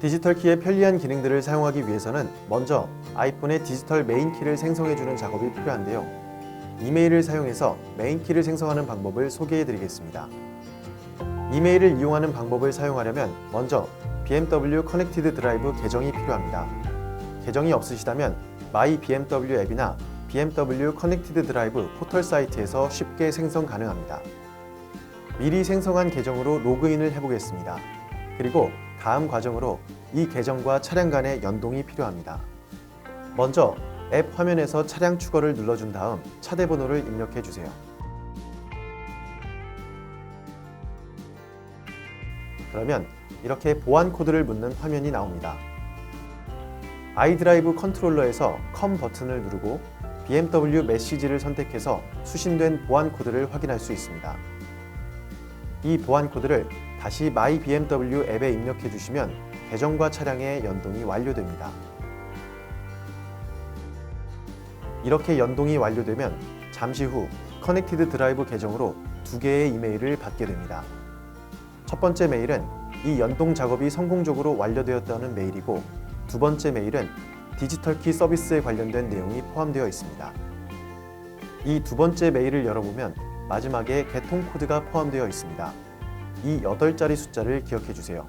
디지털 키의 편리한 기능들을 사용하기 위해서는 먼저 아이폰의 디지털 메인 키를 생성해주는 작업이 필요한데요. 이메일을 사용해서 메인 키를 생성하는 방법을 소개해 드리겠습니다. 이메일을 이용하는 방법을 사용하려면 먼저 BMW 커넥티드 드라이브 계정이 필요합니다. 계정이 없으시다면 마이 BMW 앱이나 BMW 커넥티드 드라이브 포털 사이트에서 쉽게 생성 가능합니다. 미리 생성한 계정으로 로그인을 해보겠습니다. 그리고 다음 과정으로 이 계정과 차량 간의 연동이 필요합니다. 먼저 앱 화면에서 차량 추가를 눌러준 다음 차대 번호를 입력해 주세요. 그러면 이렇게 보안 코드를 묻는 화면이 나옵니다. 아이드라이브 컨트롤러에서 컴 버튼을 누르고 BMW 메시지를 선택해서 수신된 보안 코드를 확인할 수 있습니다. 이 보안 코드를 다시 마이 BMW 앱에 입력해 주시면 계정과 차량의 연동이 완료됩니다. 이렇게 연동이 완료되면 잠시 후 커넥티드 드라이브 계정으로 두 개의 이메일을 받게 됩니다. 첫 번째 메일은 이 연동 작업이 성공적으로 완료되었다는 메일이고 두 번째 메일은 디지털 키 서비스에 관련된 내용이 포함되어 있습니다. 이 두 번째 메일을 열어보면 마지막에 개통 코드가 포함되어 있습니다. 이 8자리 숫자를 기억해 주세요.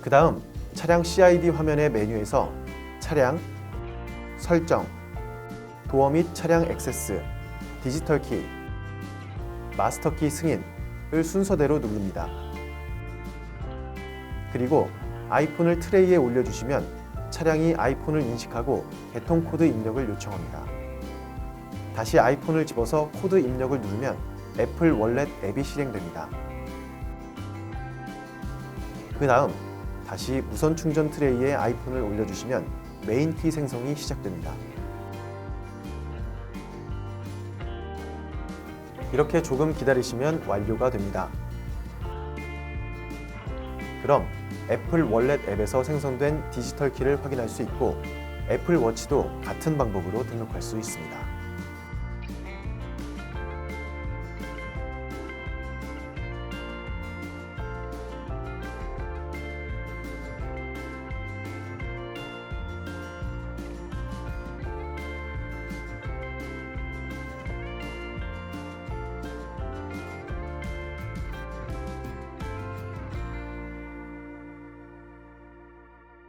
그 다음 차량 CID 화면의 메뉴에서 차량, 설정, 도어 및 차량 액세스, 디지털 키, 마스터 키 승인을 순서대로 누릅니다. 그리고 아이폰을 트레이에 올려주시면 차량이 아이폰을 인식하고 개통 코드 입력을 요청합니다. 다시 아이폰을 집어서 코드 입력을 누르면 애플 월렛 앱이 실행됩니다. 그 다음 다시 무선 충전 트레이에 아이폰을 올려주시면 메인 키 생성이 시작됩니다. 이렇게 조금 기다리시면 완료가 됩니다. 그럼 애플 월렛 앱에서 생성된 디지털 키를 확인할 수 있고 애플 워치도 같은 방법으로 등록할 수 있습니다.